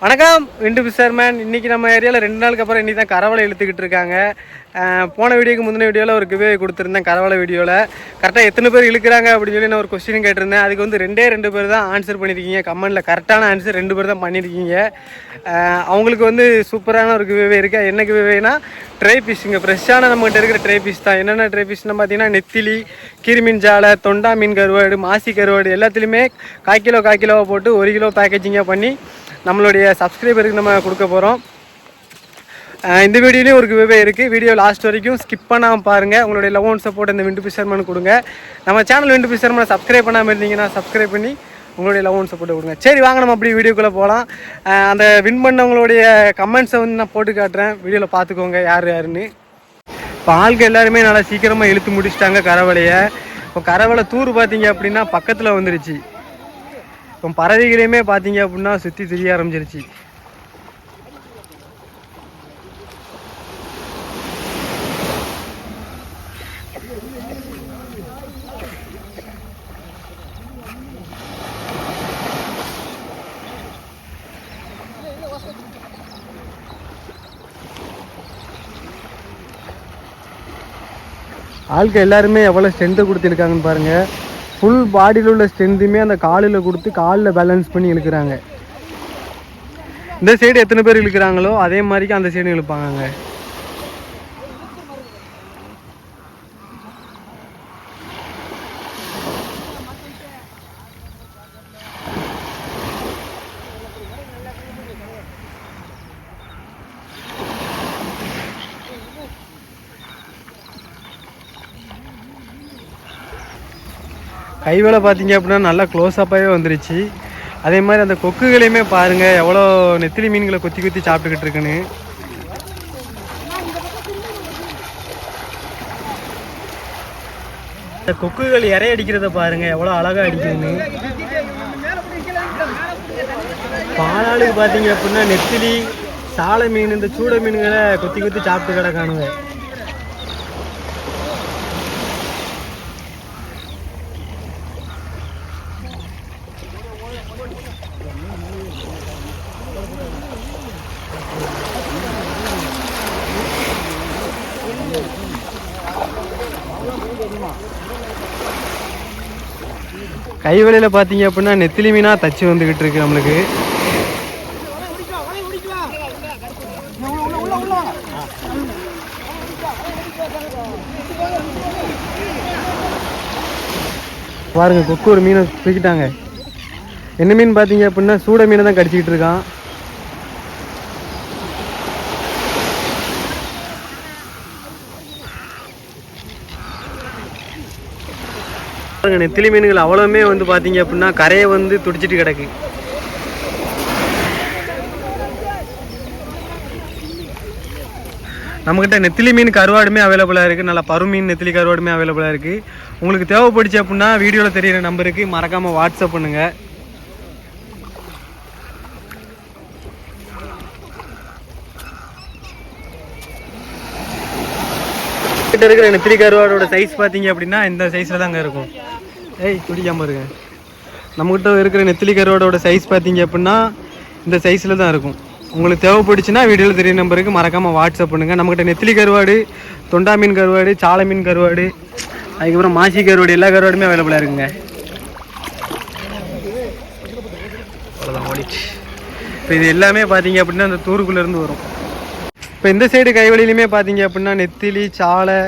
வணக்கம் விண்டு பிசர்மேன் இன்னைக்கு நம்ம ஏரியாவில் ரெண்டு நாளுக்கு அப்புறம் இன்னைக்கு தான் கரவலை இழுத்துக்கிட்டு இருக்காங்க. போன வீடியோக்கு முந்தின வீடியோவில் ஒரு கிவே கொடுத்துருந்தேன் கரவலை வீடியோவில் கரெக்டாக எத்தனை பேர் இழுக்கிறாங்க அப்படின்னு சொல்லி நான் ஒரு கொஸ்டின் கேட்டிருந்தேன். அதுக்கு வந்து ரெண்டே ரெண்டு பேர் தான் ஆன்சர் பண்ணியிருக்கீங்க. கமெண்டில் கரெக்டான ஆன்சர் ரெண்டு பேர் தான் பண்ணியிருக்கீங்க. அவங்களுக்கு வந்து சூப்பரான ஒரு கிவே இருக்குது என்ன கிவேனா ட்ரை ஃபிஷ்ஷுங்க ஃப்ரெஷ்ஷான நம்மகிட்ட இருக்கிற ட்ரை ஃபிஷ் தான். என்னென்ன ட்ரை ஃபிஷ்னு பார்த்தீங்கன்னா நெத்திலி கீரிமீன் ஜாலை தொண்டா மீன் கருவாடு மாசி கருவாடு எல்லாத்துலேயுமே கால் கிலோ கால் போட்டு ஒரு கிலோ பேக்கேஜிங்காக பண்ணி நம்மளுடைய சப்ஸ்கிரைபருக்கு நம்ம கொடுக்க போகிறோம் இந்த வீடியோலேயும் ஒரு விவே இருக்குது வீடியோ லாஸ்ட் வரைக்கும் ஸ்கிப் பண்ணாமல் பாருங்கள் உங்களுடைய லவ் அண்ட் சப்போர்ட் இந்த விண்டு பிஷர்மன் கொடுங்க. நம்ம சேனல் விண்டு பிஷர்மனை சப்ஸ்கிரைப் பண்ணாமல் இருந்தீங்கன்னா சப்ஸ்கிரைப் பண்ணி உங்களுடைய லவ் அண்ட் சப்போர்ட் கொடுங்க. சரி வாங்க நம்ம அப்படி வீடியோக்குள்ளே போகலாம் அந்த வின் பண்ணவங்களுடைய கமெண்ட்ஸை வந்து நான் போட்டு காட்டுறேன். வீடியோவில் பார்த்துக்கோங்க யார் யாருன்னு. இப்போ ஆளுக்கு எல்லாருமே நல்லா சீக்கிரமாக இழுத்து முடிச்சிட்டாங்க கரவலையை இப்போ கரவலை தூர் பார்த்தீங்க அப்படின்னா பக்கத்தில் வந்துருச்சு. இப்போ பறவைகளையுமே பார்த்தீங்க அப்படின்னா சுற்றி திரிய ஆரம்பிச்சிருச்சு. ஆட்கள் எல்லாருமே எவ்வளோ ஸ்ட்ரென்த்தை கொடுத்துருக்காங்கன்னு பாருங்கள் ஃபுல் பாடியில் உள்ள ஸ்ட்ரென்த்துமே அந்த காலில் கொடுத்து காலில் பேலன்ஸ் பண்ணி இழுக்கிறாங்க. இந்த சைடு எத்தனை பேர் இழுக்கிறாங்களோ அதே மாதிரிக்கு அந்த சைடு இழுப்பாங்க கைவேலை பார்த்தீங்க அப்படின்னா நல்லா க்ளோஸ் அப்பாகவே வந்துருச்சு. அதே மாதிரி அந்த கொக்குகளையுமே பாருங்கள் எவ்வளோ நெத்திலி மீன்களை கொத்தி கொத்தி சாப்பிட்டுக்கிட்டு இருக்குன்னு. இந்த கொக்குகள் இறை அடிக்கிறத பாருங்க எவ்வளோ அழகாக அடிக்குதுன்னு. பாலாளுக்கு பார்த்தீங்க அப்படின்னா நெத்திலி சாலை மீன் இந்த சூட மீன்களை கொத்தி கொத்தி சாப்பிட்டு கிடக்கானுங்க. கைவலையில் பார்த்தீங்க அப்படின்னா நெத்திலி மீனாக தச்சு வந்துக்கிட்டு இருக்கு நம்மளுக்கு. பாருங்க கொக்கு ஒரு மீனை தூக்கிட்டாங்க. என்ன மீன் பார்த்தீங்க அப்படின்னா சூட மீனை தான் கடிச்சிக்கிட்டு இருக்கான். நெத்திலி மீன்கள் அவ்வளவுமே வந்து பார்த்தீங்க அப்படின்னா கரையை வந்து துடிச்சிட்டு கிடக்கு. நம்மக்கிட்ட நெத்திலி மீன் கருவாடுமே அவைலபிளாக இருக்குது நல்லா பரு மீன் நெத்திலி கருவாடுமே அவைலபிளாக இருக்குது உங்களுக்கு தேவைப்படுச்சு அப்படின்னா வீடியோவில் தெரியிற நம்பருக்கு மறக்காமல் வாட்ஸ்அப் பண்ணுங்கள் கிட்ட இருக்கிற நெத்திலி கருவாடோட சைஸ் பார்த்தீங்க அப்படின்னா இந்த சைஸில் தாங்க இருக்கும். ஏய் குடிக்காம இருங்க. நம்மகிட்ட இருக்கிற நெத்திலி கருவாடோட சைஸ் பார்த்தீங்க அப்படின்னா இந்த சைஸில் தான் இருக்கும். உங்களுக்கு தேவைப்படுச்சுன்னா வீடியோவில் தெரிய நம்பருக்கு மறக்காமல் வாட்ஸ்அப் பண்ணுங்கள் நம்மக்கிட்ட நெத்திலி கருவாடு தொண்டா மீன் கருவாடு சாலை மீன் கருவாடு அதுக்கப்புறம் மாசி கருவாடு எல்லா கருவாடுமே அவைலபிளாக இருக்குங்க. அவ்வளோதான் ஓடிச்சு இப்போ இது எல்லாமே பார்த்தீங்க அப்படின்னா அந்த தூருக்குள்ளேருந்து வரும். இப்போ இந்த சைடு கைவழியிலுமே பார்த்தீங்க அப்படின்னா நெத்திலி சாலை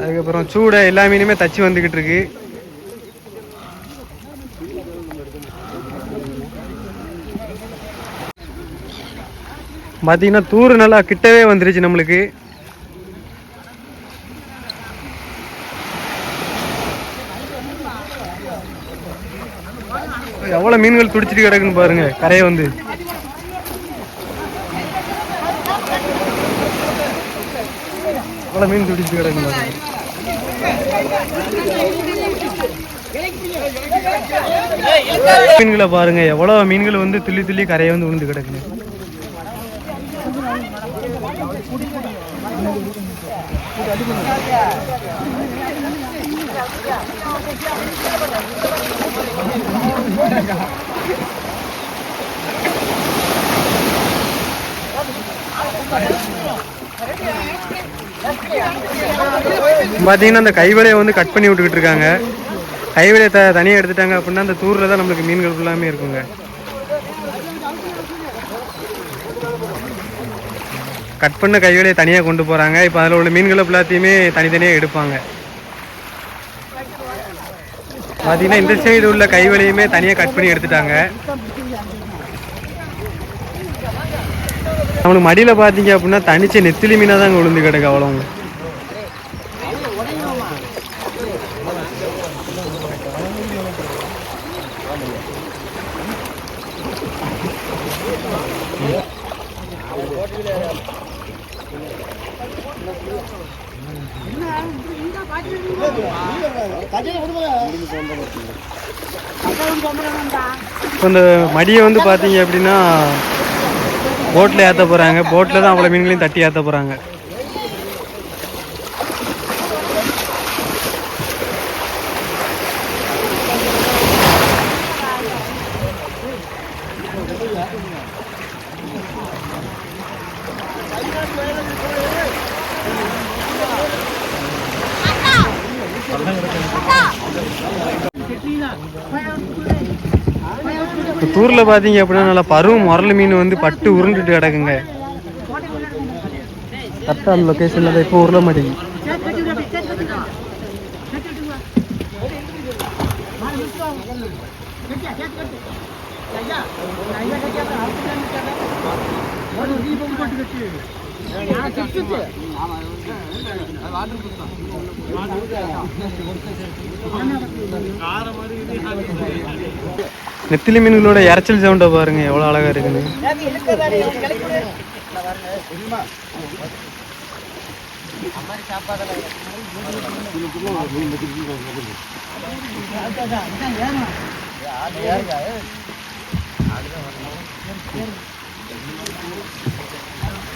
அதுக்கப்புறம் சூடை எல்லா மீனுமே தச்சு வந்துக்கிட்டு இருக்குது பார்த்தீங்கன்னா தூர் நல்லா கிட்டவே வந்துருச்சு நம்மளுக்கு. எவ்வளோ மீன்கள் துடிச்சிட்டு கிடக்குன்னு பாருங்க கரையை வந்து. எவ்வளோ மீன் துடிச்சிட்டு கிடக்குன்னு பாருங்க. மீன்களை பாருங்க எவ்வளோ மீன்கள் வந்து துள்ளி துள்ளி கரையை வந்து விழுந்து கிடக்குது பார்த்தீங்கன்னா அந்த கைவலையை வந்து கட் பண்ணி விட்டுக்கிட்டு இருக்காங்க. கைவலையை த தனியாக எடுத்துட்டாங்க அப்படின்னா அந்த தூரில் தான் நம்மளுக்கு மீன்கள் ஃபுல்லாமே இருக்குங்க. கட் பண்ண கைவலையை தனியாக கொண்டு போகிறாங்க இப்போ அதில் உள்ள மீன்களை எல்லாத்தையுமே தனித்தனியாக எடுப்பாங்க. பார்த்தீங்கன்னா இந்த சைடு உள்ள கைவலையுமே தனியாக கட் பண்ணி எடுத்துட்டாங்க. நம்மளுக்கு மடியில் பார்த்தீங்க அப்படின்னா தனிச்ச நெத்திலி மீனாக தான் விழுந்து கிடக்கு அவ்வளோங்க இப்போ இந்த மடியை வந்து பார்த்தீங்க அப்படின்னா போட்டில் ஏற்ற போகிறாங்க போட்டில் தான் அவ்வளோ மீன்களையும் தட்டி ஏற்ற போகிறாங்க தூரில் பார்த்தீங்க அப்படின்னா நல்லா பருவம் முரல் மீன் வந்து பட்டு உருண்டுட்டு கிடக்குங்க கரெக்டாக அந்த லொக்கேஷனில் தான் இப்போ உருள மாட்டேங்குது நெத்திலி மீன்களோட இறைச்சல் சவுண்டை பாருங்க எவ்வளோ அழகா இருக்குன்னு.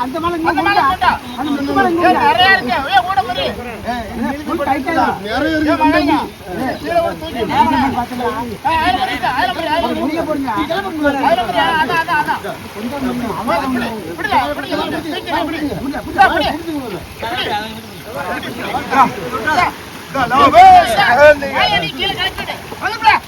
அந்த மலை நிறைய இருக்கு. கீழே கலெக்டர்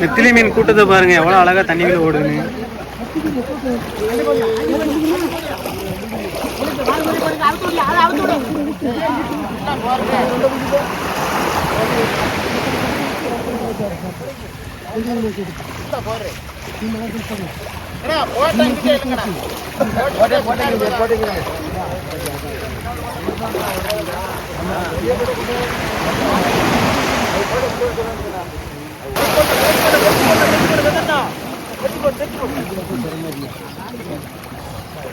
நெத்திலி மீன் கூட்டத்தை பாருங்க எவ்வளோ அழகா தண்ணியில் ஓடுன்னு போட்டேன் போட்டேன்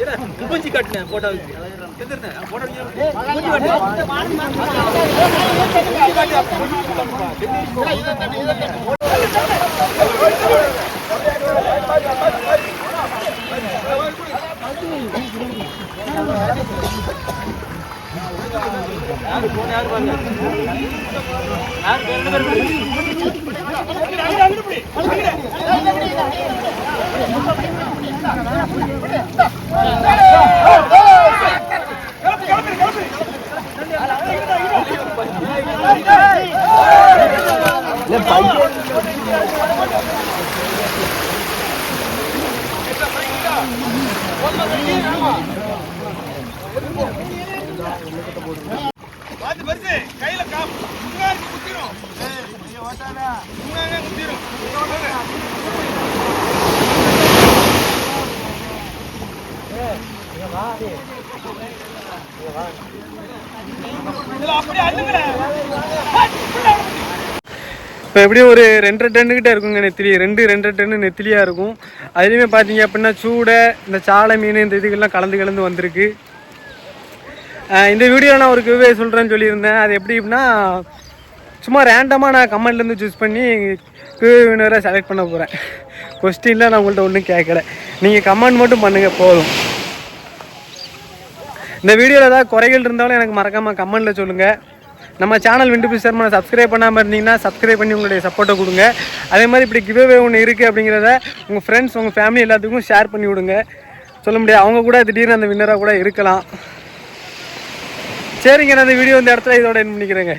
மூஞ்சி காட்டுனேன் போட்டோ எந்திரனே போட்டோ மூஞ்சி காட்டு யாரு போன யாரு பாருங்க யாரு பேர் என்ன பேர் இப்போ எப்படியும் ஒரு ரெண்டரை டன்னுக்கிட்ட இருக்குங்க நெத்திலி. ரெண்டு ரெண்டரை டன்னு நெத்திலியாக இருக்கும். அதுலேயுமே பார்த்தீங்க அப்படின்னா சூடை இந்த சாலை மீன் இந்த இதுகள்லாம் கலந்து கலந்து வந்திருக்கு. இந்த வீடியோ நான் ஒரு கிவ்வே சொல்கிறேன்னு சொல்லியிருந்தேன். அது எப்படி அப்படின்னா சும்மா ரேண்டமாக நான் கமெண்ட்லேருந்து சூஸ் பண்ணி கிவ்வே வினரை செலக்ட் பண்ண போகிறேன் கொஸ்டின்லாம் நான் உங்கள்கிட்ட ஒன்றும் கேட்கல நீங்கள் கமெண்ட் மட்டும் பண்ணுங்கள் போதும். இந்த வீடியோவில் ஏதாவது குறைகள் இருந்தாலும் எனக்கு மறக்காமல் கமெண்ட்டில் சொல்லுங்கள் நம்ம சேனல் விண்டு சர்மனை சப்ஸ்கிரைப் பண்ணாமல் இருந்தீங்கன்னா சப்ஸ்கிரைப் பண்ணி உங்களுடைய சப்போர்ட்டை கொடுங்க. அதே மாதிரி இப்படி கிவ்வே ஒன்று இருக்குது அப்படிங்கிறத உங்கள் ஃப்ரெண்ட்ஸ் உங்கள் ஃபேமிலி எல்லாத்துக்கும் ஷேர் பண்ணி விடுங்க. சொல்ல முடியாது அவங்க கூட திடீர்னு அந்த வின்னராக கூட இருக்கலாம். சரிங்க நான் அந்த வீடியோ இந்த இடத்துல இதோட என்ன பண்ணிக்கிறேங்க.